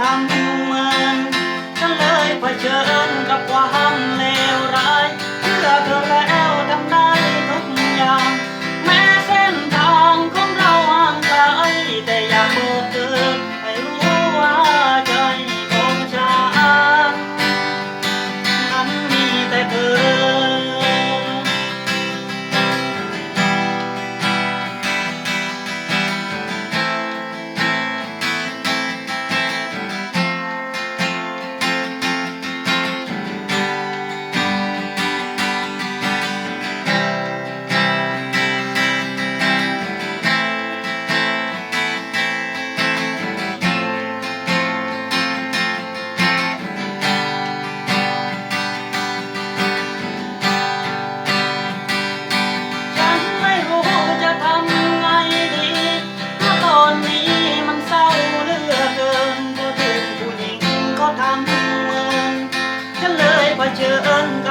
ทำเหมือนฉันเลยเผชิญ ห